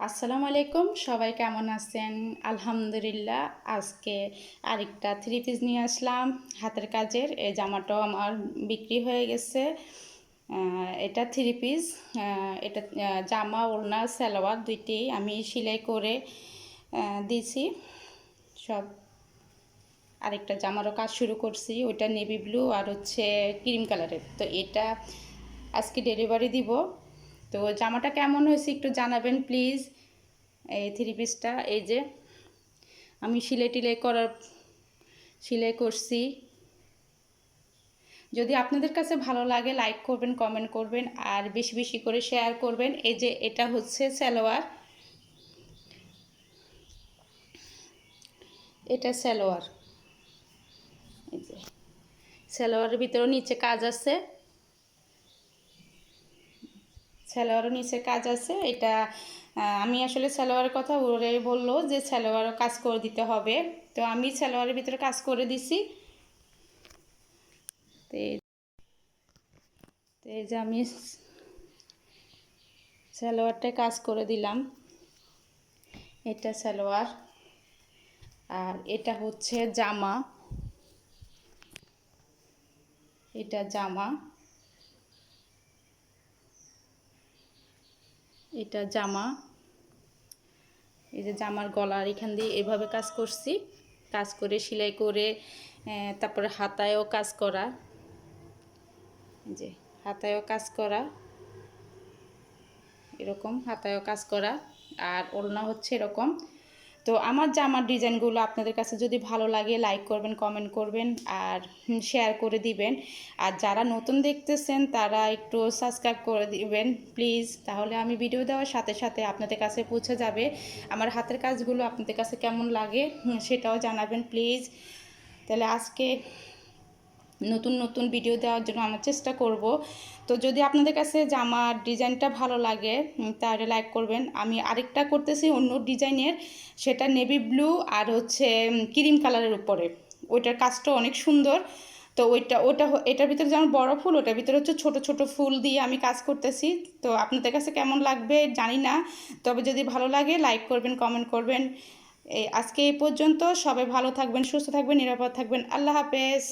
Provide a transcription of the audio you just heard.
আসসালামু আলাইকুম, সবাই কেমন আছেন? আলহামদুলিল্লাহ, আজকে আরেকটা থ্রি পিস নিয়ে আসলাম। হাতের কাজের, এই জামাটাও আমার বিক্রি হয়ে গেছে। এটা থ্রি পিস এটা জামা, ওড়না, সালোয়ার দুইটি আমি সেলাই করে দিয়েছি। সব আরেকটা জামারও কাজ শুরু করছি। ওইটা নেভি ব্লু আর হচ্ছে ক্রিম কালারের তো এটা আজকে ডেলিভারি দিব। তো জামাটা কেমন হয়েছে একটু জানাবেন প্লিজ এই থ্রি পিসটা এই যে আমি সিলাই টিলাই করার, সিলাই করছি। যদি আপনাদের কাছে ভালো লাগে লাইক করবেন কমেন্ট করবেন, আর বেশি বেশি করে শেয়ার করবেন। এই যে এটা হচ্ছে সালোয়ার। এটা সালোয়ার। এই যে সালোয়ারের ভিতরেও নিচে কাজ আছে। সালোয়ারও নিচে কাজ আছে, এটা আমি আসলে সালোয়ারের কথা ওরে বলল যে সালোয়ারও কাজ করে দিতে হবে। তো আমি সালোয়ারের ভিতরে কাজ করে দিছি। এই- যে আমি সালোয়ারটায় কাজ করে দিলাম। এটা সালোয়ার, আর এটা হচ্ছে জামা। এটা জামা। এটা জামা। এই যে জামার গলার এখান দিয়ে এভাবে কাজ করছি। কাজ করে, সেলাই করে তারপরে হাতায়ও কাজ করা। যে হাতায়ও কাজ করা। এরকম হাতায়ও কাজ করা। আর ওড়না হচ্ছে এরকম। তো আমার জামার ডিজাইনগুলো আপনাদের কাছে যদি ভালো লাগে লাইক করবেন কমেন্ট করবেন আর শেয়ার করে দিবেন। আর যারা নতুন দেখতেছেন, তারা একটু সাবস্ক্রাইব করে দিবেন প্লিজ তাহলে আমি ভিডিও দেওয়ার সাথে সাথে আপনাদের কাছে পৌঁছে যাবে। আমার হাতের কাজগুলো আপনাদের কাছে কেমন লাগে সেটাও জানাবেন প্লিজ তাহলে আজকে নতুন নতুন ভিডিও দেওয়ার জন্য আমার চেষ্টা করব। তো যদি আপনাদের কাছে জামার ডিজাইনটা ভালো লাগে তাহলে লাইক করবেন। আমি আরেকটা করতেছি অন্য ডিজাইনের, সেটা নেভি ব্লু আর হচ্ছে ক্রিম কালারের উপরে। ওইটার কাজটা অনেক সুন্দর। তো ওইটা, ওটা এটার ভিতরে যেমন বড় ফুল, ওটার ভিতরে হচ্ছে ছোট ছোট ফুল দিয়ে আমি কাজ করতেছি। তো আপনাদের কাছে কেমন লাগবে জানি না, তবে যদি ভালো লাগে লাইক করবেন কমেন্ট করবেন। এই আজকে এই পর্যন্ত সবাই ভালো থাকবেন, সুস্থ থাকবেন, নিরাপদ থাকবেন। আল্লাহ হাফেজ।